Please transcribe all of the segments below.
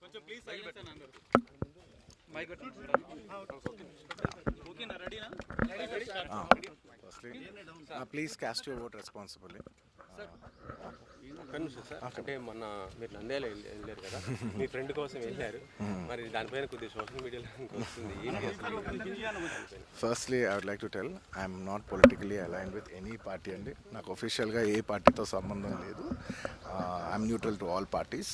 కొంచెం please silence అని అందరూ మైక్ ఓకేనా రెడీనా please cast your vote responsibly అంటే మొన్న మీరు నంద్యాల వెళ్ళి- వెళ్ళారు కదా మీ ఫ్రెండ్ కోసం వెళ్ళారు. మరి దానిపైన కొద్దిగా సోషల్ మీడియాలో? Firstly I would like to tell I'm not politically align with any party అండి. నాకు ఒఫిషియల్గా ఏ పార్టీతో సంబంధం లేదు. I'm neutral to all parties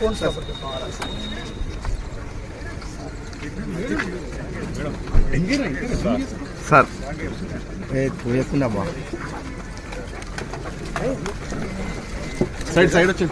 कौन सा సార్ సైడ్ సైడ్ వచ్చి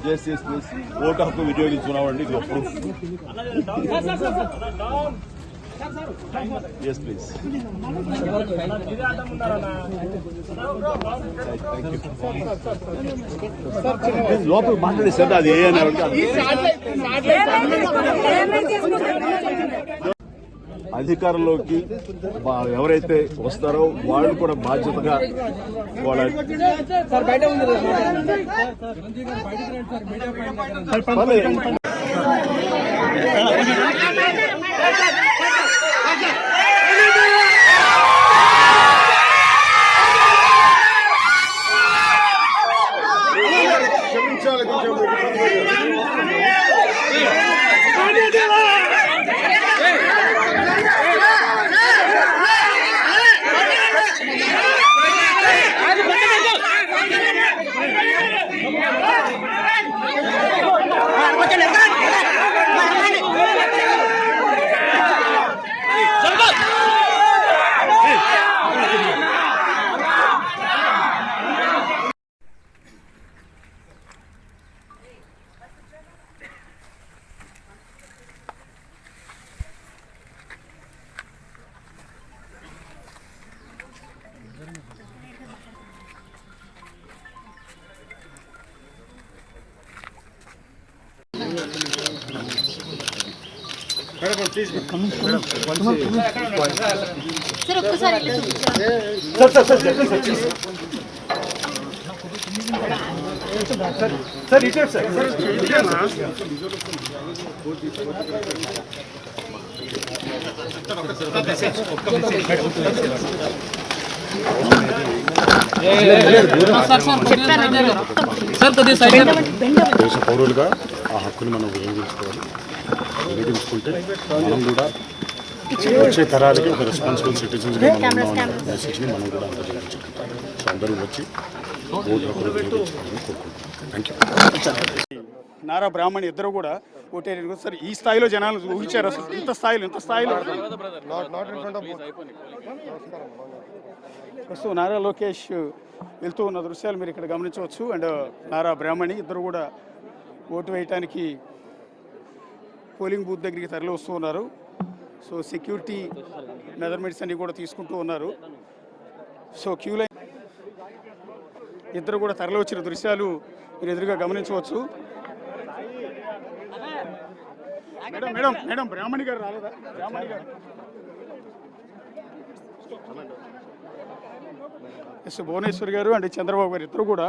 Yes, yes, please. Vote హక్కు వినియోగించుకున్నామండి ఇది ఎస్ ప్లీజ్ లోపల మాట్లాడే సార్ అది ఏ అధికారంలోకి ఎవరైతే వస్తారో వాళ్ళు కూడా బాధ్యతగా వాళ్ళ పర్లేదు. Thank you. సార్ ఒక్కసారి వెళ్ళి చూపించండి సార్ కొద్దిగా సైడ్ దేశ పౌరులుగా ఆ హక్కుని మనం వినియోగించుకోవాలి వినియోగించుకుంటే మనం కూడా వచ్చే తరాలకి ఒక రెస్పాన్సిబుల్ సిటిజన్స్గా మనం ఉన్నామనే మెసేజ్ని మనం కూడా అందజేయించుకుంటాం సో అందరూ వచ్చి థ్యాంక్ యూ నారా బ్రాహ్మణి ఇద్దరు కూడా ఓటేరు సార్ ఈ స్థాయిలో జనాలు ఊహించారు అసలు ఇంత స్థాయిలో ఇంత స్థాయిలో. ప్రస్తుతం నారా లోకేష్ వెళ్తూ ఉన్న దృశ్యాలు మీరు ఇక్కడ గమనించవచ్చు. అండ్ నారా బ్రాహ్మణి ఇద్దరు కూడా ఓటు వేయటానికి పోలింగ్ బూత్ దగ్గరికి తరలి వస్తూ ఉన్నారు. సో సెక్యూరిటీ మెజర్మెంట్స్ అన్ని కూడా తీసుకుంటూ ఉన్నారు. సో క్యూ లైన్ ఇద్దరు కూడా తరలి వచ్చిన దృశ్యాలు మీరు ఎదురుగా గమనించవచ్చు. మేడం మేడం మేడం బ్రాహ్మణి గారు రాలేదా? బ్రాహ్మణి గారు. ఎస్ భువనేశ్వర్ గారు అండ్ చంద్రబాబు గారు ఇద్దరు కూడా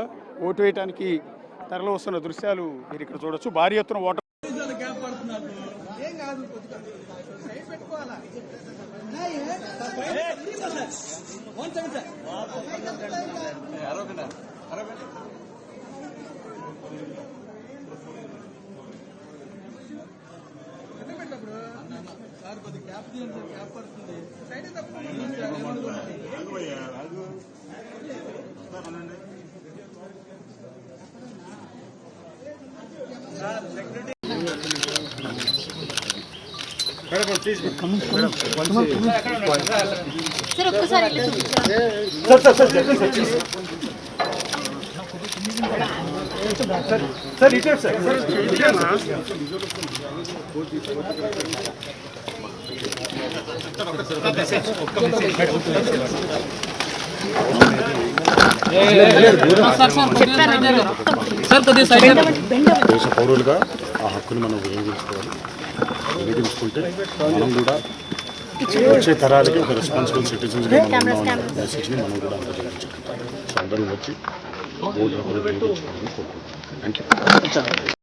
ఓటు వేయడానికి తరలి వస్తున్న దృశ్యాలు మీరు ఇక్కడ చూడొచ్చు. భారీ ఎత్తున ఓటర్ ஒன் செவன் சார் அரோகண்ணா அரோகண்ணா సార్ పది క్యాప్ తీయండి క్యాప్ పడుతుంది సైడ్ తప్పకుండా ఒక్కసారి వెళ్ళి చూపించండి సార్ కొద్దిగా సైడ్ దేశ పౌరులుగా ఆ హక్కుని మనం వినియోగించుకోవాలి వినియోగించుకుంటే మనం కూడా వచ్చే తరాలకి ఒక రెస్పాన్సిబుల్ సిటిజన్స్గా మనం ఉన్నామనే మెసేజ్ని మనం కూడా అందజేయించుకుంటాం సో అందరూ వచ్చి థ్యాంక్ యూ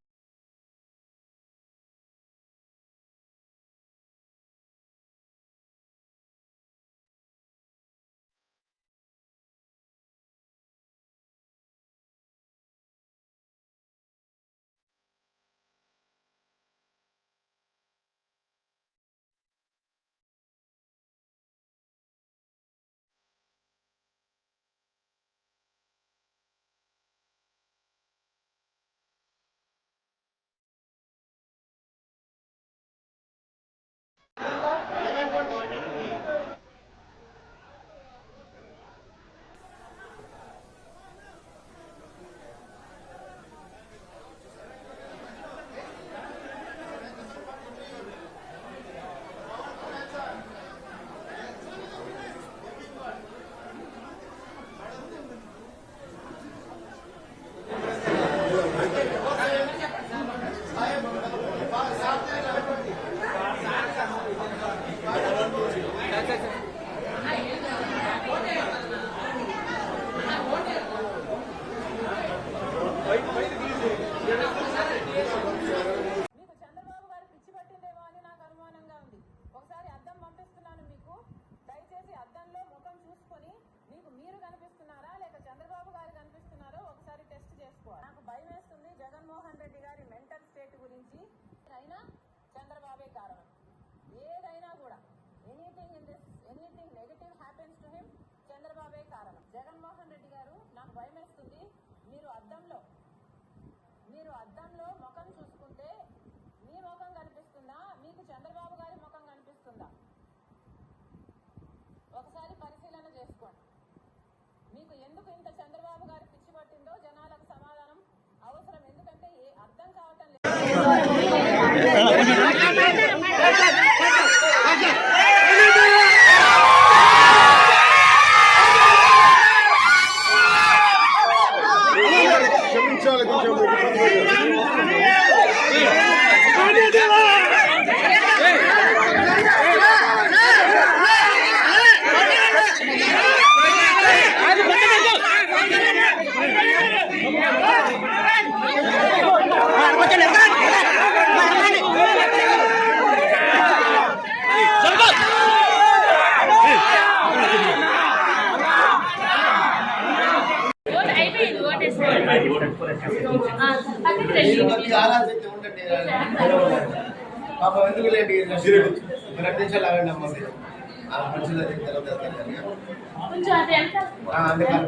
Thank you. రండి. పాపం ఎందుకు లేండి రెండు నిమిషాలు ఆగండి అమ్మ మీరు. ఆ మనుషులు అది. తర్వాత అందుకని